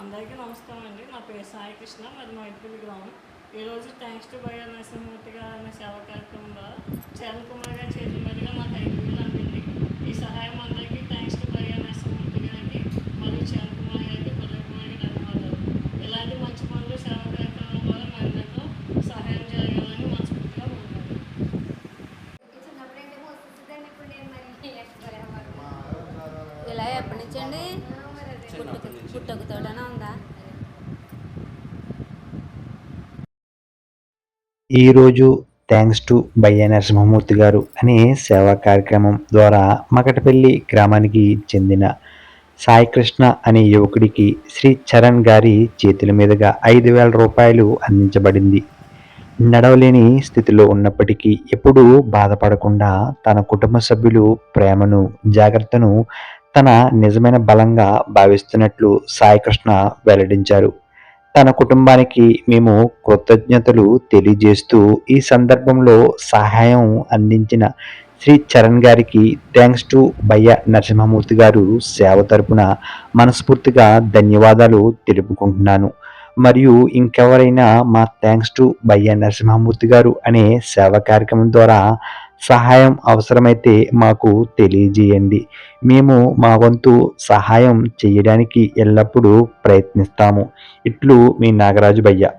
అందరికీ నమస్కారం అండి. నా పేరు సాయి కృష్ణ. మరి మా ఇంటి గ్రామం ఈరోజు థ్యాంక్స్ టు బై నరసింహమూర్తి గారు అనే సేవా కార్యక్రమం ద్వారా చరణ్ కుమార్ గారి చేతుల మీదుగా మాకు ఐదు వేలు అందింది. ఈ సహాయం అందరికీ థ్యాంక్స్ టు బై నరసింహమూర్తి గారికి మరియు చరణ్ కుమార్ గారికి పల్లె కుమార్ గారికి ధన్యవాదాలు. ఇలాంటి మంచి పనులు సేవా కార్యక్రమం ద్వారా మరింతతో సహాయం జరగాలని మనస్ఫూర్తిగా ఎక్కడ ఇలా ఎప్పటి నుంచి అండి గుట్టకు పుట్టుకతోటనే ఉందా ఈరోజు థ్యాంక్స్ టు బయ్య నరసింహమూర్తి గారు అనే సేవా కార్యక్రమం ద్వారా మకటపల్లి గ్రామానికి చెందిన సాయికృష్ణ అనే యువకుడికి శ్రీ చరణ్ గారి చేతుల మీదుగా ఐదు వేల రూపాయలు అందించబడింది. నడవలేని స్థితిలో ఉన్నప్పటికీ ఎప్పుడూ బాధపడకుండా తన కుటుంబ సభ్యులు ప్రేమను జాగ్రత్తను తన నిజమైన బలంగా భావిస్తున్నట్లు సాయికృష్ణ వెల్లడించారు. తన కుటుంబానికి మేము కృతజ్ఞతలు తెలియజేస్తూ ఈ సందర్భంలో సహాయం అందించిన శ్రీ చరణ్ గారికి థ్యాంక్స్ టు బయ్య నరసింహమూర్తి గారు సేవ తరపున మనస్ఫూర్తిగా ధన్యవాదాలు తెలుపుకుంటున్నాను. మరియు ఇంకెవరైనా మా థ్యాంక్స్ టు బయ్య నరసింహమూర్తి గారు అనే సేవా కార్యక్రమం ద్వారా సహాయం అవసరమైతే మాకు తెలియజేయండి. మేము మా వంతు సహాయం చేయడానికి ఎల్లప్పుడూ ప్రయత్నిస్తాము. ఇట్లు మీ నాగరాజు భయ్య.